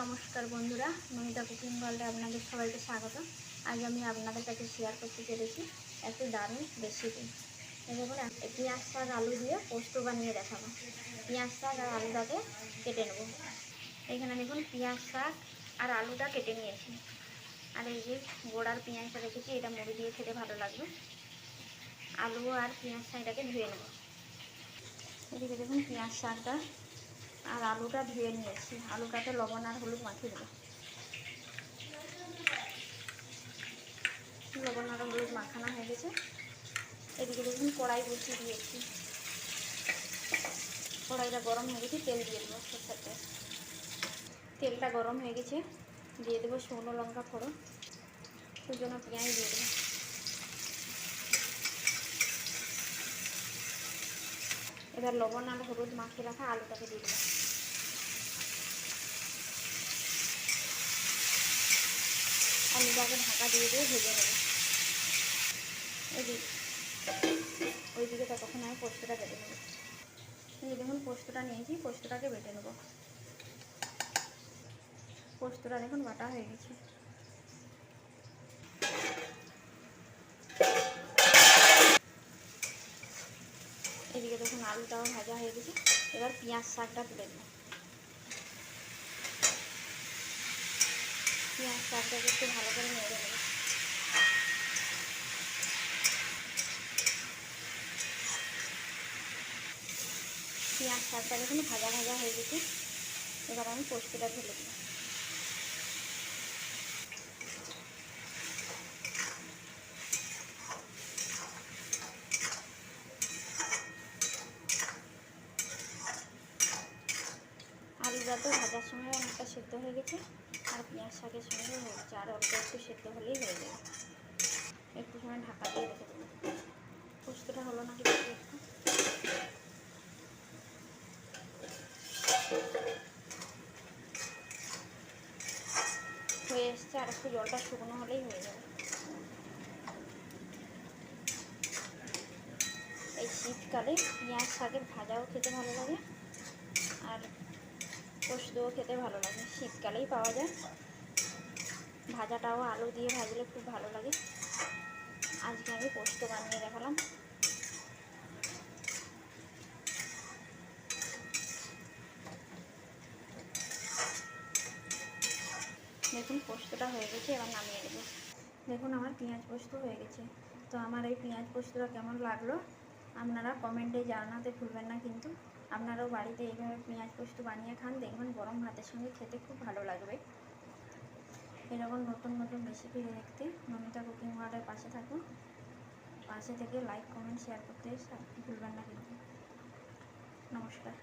নমস্কার বন্ধুরা, নমিতা কুকিং ওয়ার্ল্ডে আপনাদের সবাইকে স্বাগত। আজ আমি আপনাদের কাছে শেয়ার করতে চলেছি একটি দারুণ রেসিপি দেখুন পেঁয়াজ, শাক, আলু দিয়ে পোস্ত বানিয়ে দেখাবো। পেঁয়াজ, শাক আর আলুটাকে কেটে নেব। এখানে দেখুন, পেঁয়াজ, শাক আর আলুটা কেটে নিয়েছি। আর এই যে গোড়ার পেঁয়াজটা রেখেছি, এটা মুড়ি দিয়ে খেতে ভালো লাগবে। আলু আর পেঁয়াজ, শাকটাকে ধুয়ে নেব। এদিকে দেখুন, পেঁয়াজ, শাকটা আর আলুটা ধুয়ে নিয়েছি। আলুটাতে লবণ আর হলুদ মাখিয়ে দেবো লবণ আর হলুদ মাখানো হয়ে গেছে। এদিকে দেখুন কড়াই বসিয়ে দিয়েছি। কড়াইটা গরম হয়ে গেছে, তেল দিয়ে দেবো সরষের তেল। তেলটা গরম হয়ে গেছে। দিয়ে দেবো শুকনো লঙ্কা ফোড়ন। সুজনো পেঁয়াজ দিয়ে দেবো। এবার লবণ আর হলুদ মাখিয়ে রাখা আলুটাকে দিয়ে দেবো আলুটাকে ঢাকা দিয়ে দিয়ে ভেজে নেব। ওই দিকে ততক্ষণ আমি পোস্তটা বেটে নেব। এই দেখুন, পোস্তটা নিয়েছি, পোস্তটাকে বেটে নেব। পোস্তটা দেখুন বাটা হয়ে গেছে। এদিকে দেখুন আলুটাও ভাজা হয়ে গেছে। এবার পেঁয়াজ শাকটা তুলে দেবো পেঁয়াজ শাকটাকে একটু ভালো করে নেড়ে নেব। পেঁয়াজ শাকটা দেখুন ভাজা ভাজা হয়ে গেছে। এবার আমি পোস্তটা ঢেলে দেবো। আলুটা তো ভাজার সময় অনেকটা সেদ্ধ হয়ে গেছে, আর পেঁয়াজ শাকের সঙ্গে গেছে আর অল্প একটু সেদ্ধ হলেই হয়ে যাবে। একটু সময় ঢাকা দিয়ে রেখে দেবো। পোস্তটা হলো নাকি দেখি একটু? হয়ে এসছে, আর একটু জলটা শুকনো হলেই হয়ে যাবে। এই শীতকালে পেঁয়াজ শাকের ভাজাও খেতে ভালো লাগে, আর পোস্তও খেতে ভালো লাগে। শীতকালেই পাওয়া যায়। ভাজাটাও আলু দিয়ে ভাজলে খুব ভালো লাগে। আজকে আমি পোস্ত বানিয়ে দেখালাম। দেখুন, পোস্তটা হয়ে গেছে, এবার নামিয়ে দেবো দেখুন, আমার পেঁয়াজ পোস্ত হয়ে গেছে। তো আমার এই পেঁয়াজ পোস্তটা কেমন লাগল? আপনারা কমেন্টে জানাতে ভুলবেন না কিন্তু। আপনারাও বাড়িতে এইভাবে পেঁয়াজ পোস্ত বানিয়ে খান, দেখবেন গরম ভাতের সঙ্গে খেতে খুব ভালো লাগবে। এরকম নতুন নতুন রেসিপি দেখতে নমিতা কুকিং ওয়ার্ডের পাশে থাকুন। পাশে থেকে লাইক কমেন্ট শেয়ার করতে ভুলবেন না কিন্তু। নমস্কার।